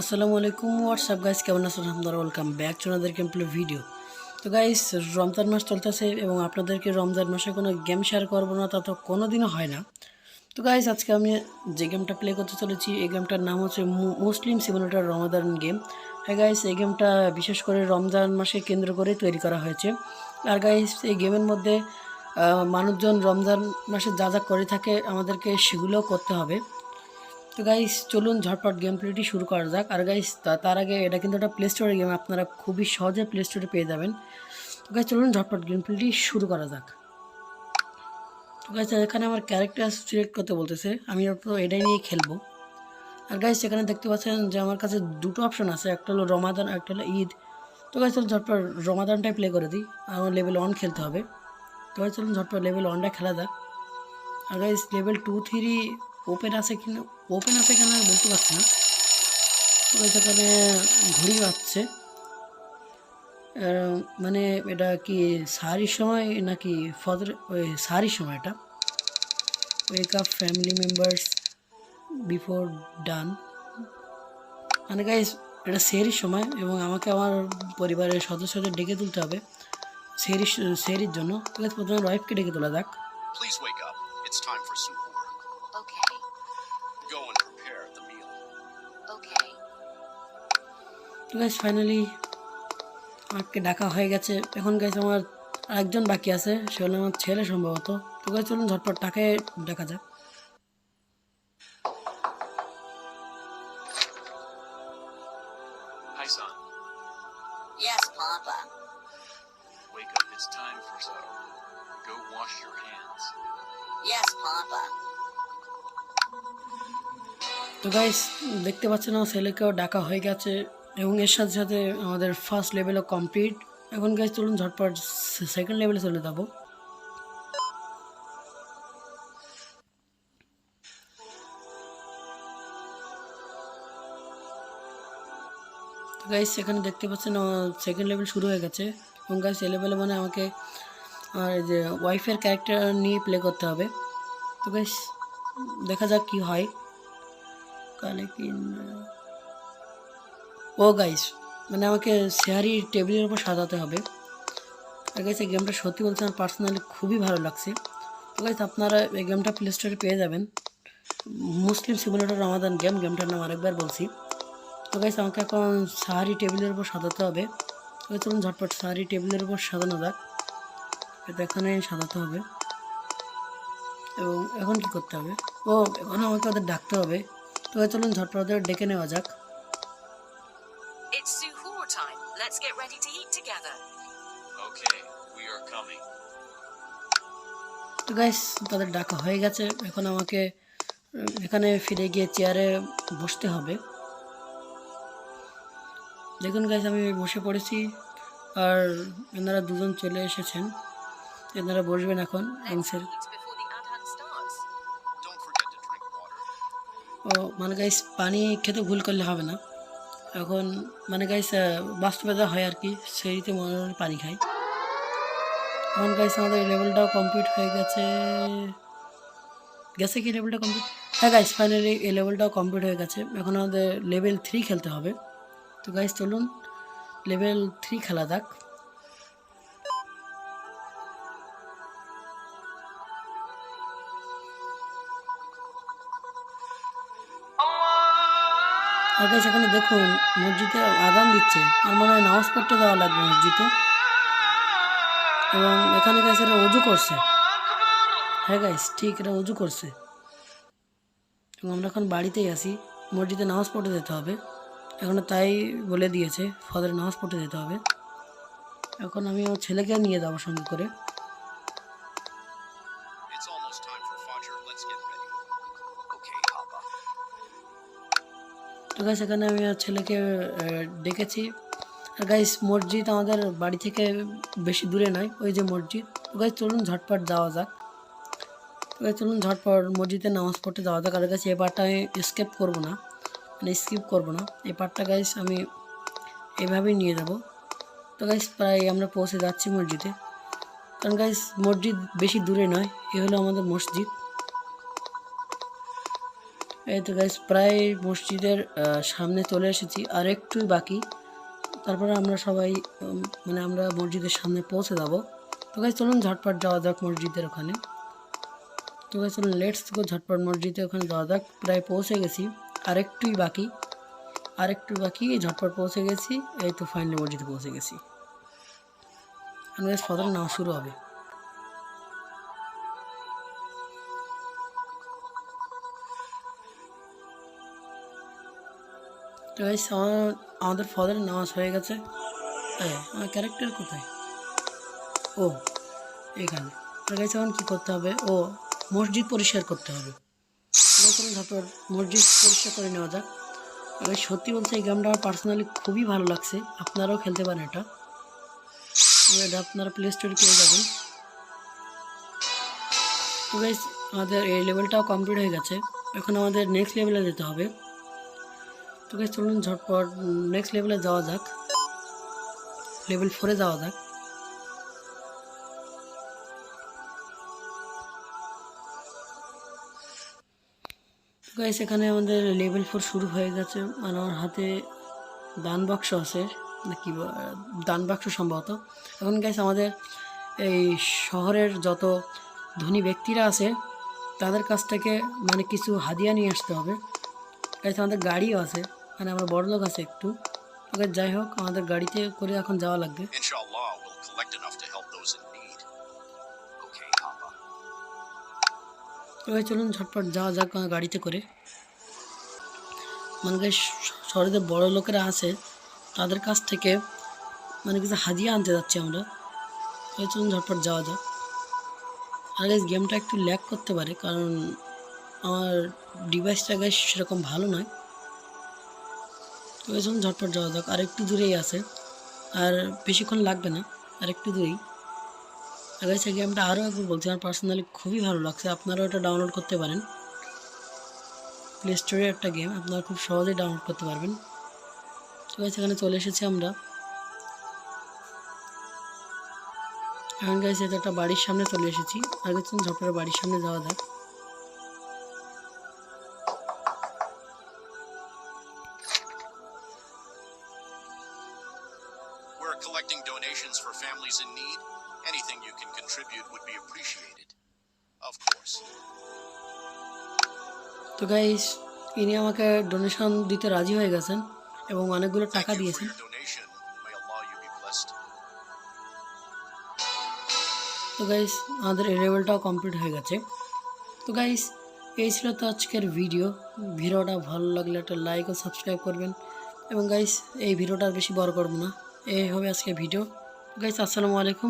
আসসালামু আলাইকুম WhatsApp guys কেমন আছেন? আপনারা welcome back to another game play video তো গাইস রমজান মাস চলতেছে এবং আপনাদেরকে রমজান মাসে কোনো গেম শেয়ার করব না, তা তো কোনো দিনও হয় না। তো গাইস আজকে আমি যে গেমটা প্লে করতে চলেছি, এই গেমটার নাম হচ্ছে মুসলিম সিমুলেটর রমাদান গেম হ্যাঁ গাইস এই গেমটা বিশেষ করে রমজান মাসে কেন্দ্র করে তৈরি করা হয়েছে। আর গাইস এই গেমের মধ্যে মানুষজন রমজান মাসে যা যা করে থাকে, আমাদেরকে সেগুলোও করতে হবে। তো গাইস চলুন ঝটপট গেম প্লেটি শুরু করা যাক। আর গাইস তার আগে এটা কিন্তু একটা প্লে স্টোরের গেম আপনারা খুবই সহজে প্লে স্টোরে পেয়ে যাবেন। তো গাইস চলুন ঝটপট গেম প্লেটি শুরু করা যাক। তো গাইস এখানে আমার ক্যারেক্টার সিলেক্ট করতে বলতেছে। আমি তো এটাই নিয়ে খেলব। আর গাইস এখানে দেখতে পাচ্ছেন যে আমার কাছে দুটো অপশন আছে। একটা হলো রমাদান একটা হলো ঈদ তো গাইস চলুন ঝটপট রমাদানটাই প্লে করে দিই। আমার লেভেল ওয়ান খেলতে হবে। তো গাইস চলুন ঝটপট লেভেল ওয়ানটা খেলা যাক। আর guys level two three open আছে কিনা ওপেন আছে কিনা আমি বলতে পারছি না। তো গাইস এখানে ঘড়ি বাজছে মানে এটা কি সারির সময় নাকি ফজর ওই সারির সময় এটা? Wake up family members before dawn মানে গাইস এটা সেরির সময় এবং আমাকে আমার পরিবারের সদস্যদের ডেকে তুলতে হবে। সেরির সেরির জন্য। প্রথমে ওয়াইফকে ডেকে তোলা যাক। Please wake up. তো গাইস ফাইনালি আমাকে ডাকা হয়ে গেছে এখন গাইস আমার আরেকজন বাকি আছে সে হলো আমার ছেলে সম্ভবত তো গাইস চলুন ঝটপট তাকে দেখা যাক Hi, son. Yes, Papa. Wake up. It's time for sahur. Go wash your hands. Yes, Papa. তো গাইস দেখতে পাচ্ছেন আমার ছেলেকেও ডাকা হয়ে গেছে এবং এর সাথে সাথে আমাদের ফার্স্ট লেভেলও কমপ্লিট এখন গাইস চলুন ঝটপট সেকেন্ড লেভেলে চলে যাব। গাইস এখানে দেখতে পাচ্ছেন সেকেন্ড লেভেল শুরু হয়ে গেছে। এবং গাইস এই লেভেলে মানে আমাকে আর যে ওয়াইফের ক্যারেক্টার নিয়ে প্লে করতে হবে। তো গাইস দেখা যাক কি হয়। কালে কি ও গাইস মানে আমাকে শেয়ারি টেবিলের উপর সাজাতে হবে। আর গাইস এই গেমটা সত্যি বলতে আমার পার্সোনালি খুবই ভালো লাগছে। তো গাইস আপনারা এই গেমটা প্লে স্টোরে পেয়ে যাবেন। মুসলিম সিমুলেটর রমাদান গেম গেমটার নাম আরেকবার বলছি। তো গাইস আমাকে এখন সাহারি টেবিলের উপর সাজাতে হবে। তো চলুন ঝটপট সাহারি টেবিলের উপর সাজানো যাক। এটা এখানে সাজাতে হবে। এবং এখন কি করতে হবে? ও, এখন আমাকে ওদের ডাকতে হবে। তো চলুন ঝটপট ওদের ডেকে নেওয়া যাক। Suhoor time. Let's get ready to eat together. Okay, we are coming. তো গাইস তাদের ডাকা হয়ে গেছে এখন আমাকে এখানে ফিরে গিয়ে চেয়ারে বসতে হবে দেখুন গাইস আমি বসে পড়েছি আর এনারা দুজন চলে এসেছেন এনারা বসবেন এখন water. ও মানে গাইস পানি খেতে ভুল করলে হবে না এখন মানে গাইস বাস্তবতা হয় আর কি সেইতে মনে হয় পানি খাই এখন গাইস আমাদের লেভেলটাও কমপ্লিট হয়ে গেছে। গেছে কি লেভেলটা কমপ্লিট হ্যাঁ গাইস ফাইনালি এই লেভেলটাও কমপ্লিট হয়ে গেছে। এখন আমাদের লেভেল থ্রি খেলতে হবে। তো গাইস চলুন লেভেল থ্রি খেলা যাক। আর গাইস এখানে দেখুন, মসজিদে আদান দিচ্ছে। আর মনে হয় নামাজ পড়তে যাওয়া লাগবে মসজিদে। এবং এখানে গাইস এরা উজু করছে। হ্যাঁ গাইস ঠিক এরা উজু করছে। এবং আমরা এখন বাড়িতেই আসি মসজিদে নামাজ পড়তে যেতে হবে। এখন তাই বলে দিয়েছে, ফজরে নামাজ পড়তে যেতে হবে। এখন আমি আমার ছেলেকে নিয়ে যাব সঙ্গে করে। তো গাইস এখানে আমি ছেলেকে ডেকেছি। আর গাইস মসজিদ আমাদের বাড়ি থেকে বেশি দূরে নয়, ওই যে মসজিদ। তো গাইস চলুন ঝটপট যাওয়া যাক। তো গাইস চলুন ঝটপট মসজিদে নামাজ পড়তে যাওয়া যাক। আর গাইস এই পার্টটা আমি স্কিপ করব না। মানে স্কিপ করব না। এই পার্টটা গাইস আমি এভাবেই নিয়ে যাব। তো গাইস প্রায় আমরা পৌঁছে যাচ্ছি মসজিদে। কারণ গাইস মসজিদ বেশি দূরে নয়, এ হলো আমাদের মসজিদ। এই তো গাইস প্রায় মসজিদের সামনে চলে এসেছি। আর একটুই বাকি। তারপরে আমরা সবাই মানে আমরা মসজিদের সামনে পৌঁছে যাব। তো গাইস চলুন ঝটপট যাওয়া যাক মসজিদের ওখানে। তো গাইস চলুন লেটস গো ঝটপট মসজিদে ওখানে যাওয়া যাক। প্রায় পৌঁছে গেছি। আর একটুই বাকি। আর একটু বাকি, ঝটপট পৌঁছে গেছি। এই তো ফাইনালি মসজিদে পৌঁছে গেছি। আমাদের ফদর নাও শুরু হবে। তো গাইস আমাদের ফদের নামাজ হয়ে গেছে। হ্যাঁ আমার ক্যারেক্টার কোথায়? ও, এখানে। তো এখন কী করতে হবে? ও, মসজিদ পরিষ্কার করতে হবে। ঝটপট মসজিদ পরিষ্কার করে নেওয়া যাক। এবার সত্যি বলতে এই গেমটা আমার পার্সোনালি খুবই ভালো লাগছে। আপনারাও খেলতে পারেন এটা। এটা আপনারা প্লে স্টোরে পেয়ে যাবেন। তো আমাদের এই লেভেলটাও কমপ্লিট হয়ে গেছে। এখন আমাদের নেক্সট লেভেলে যেতে হবে। তো গাইস চলুন ঝটপট নেক্সট লেভেলে যাওয়া যাক। লেভেল ফোরে যাওয়া যাক। গাইস এখানে আমাদের লেভেল ফোর শুরু হয়ে গেছে মানে আমার হাতে দান বাক্স আছে নাকি দান বাক্স সম্ভবত। এখন গাইস আমাদের এই শহরের যত ধনী ব্যক্তিরা আছে, তাদের কাছ থেকে মানে কিছু হাদিয়া নিয়ে আসতে হবে। গাইস আমাদের গাড়িও আছে। মানে আমরা বড় লোক আছে একটু। ওকে যাই হোক আমাদের গাড়িতে করে এখন যাওয়া লাগবে. এবার চলুন ঝটপট যাওয়া যাক গাড়িতে করে। মানে শহরে যে বড় লোকেরা আছে তাদের কাছ থেকে মানে কিছু হাদিয়া আনতে যাচ্ছি আমরা। এবার চলুন ঝটপট যাওয়া যাক। আর এই গেমটা একটু ল্যাক করতে পারে কারণ আমার ডিভাইসটা গাইস সেরকম ভালো নয়। এই চলুন ঝটপট যাওয়া যাক, আর একটু দূরেই আছে। আর বেশিক্ষণ লাগবে না, আর একটু দূরেই। আগে এই গেমটা আরও একবার বলছি, আমার পার্সোনালি খুবই ভালো লাগছে। আপনারাও এটা ডাউনলোড করতে পারেন। প্লে স্টোরে একটা গেম আপনারা খুব সহজেই ডাউনলোড করতে পারবেন। তো গাইস এখানে চলে এসেছি আমরা। এখন এটা একটা বাড়ির সামনে চলে এসেছি। আগে চলুন ঝটপট বাড়ির সামনে যাওয়া যাক। Need. Anything you can contribute would be appreciated. Of course. তো গাইস ইনি আমাকে ডোনেশন দিতে রাজি হয়ে গেছেন এবং অনেকগুলো টাকা দিয়েছেন. তো গাইস আমাদের এই লেভেলটাও কমপ্লিট হয়ে গেছে তো গাইস এই ছিল তো আজকের ভিডিও ভিডিওটা ভালো লাগলে একটা লাইক ও সাবস্ক্রাইব করবেন এবং গাইস এই ভিডিওটা আর বেশি বড় করব না এই হবে আজকে ভিডিও গাইস আসসালামু আলাইকুম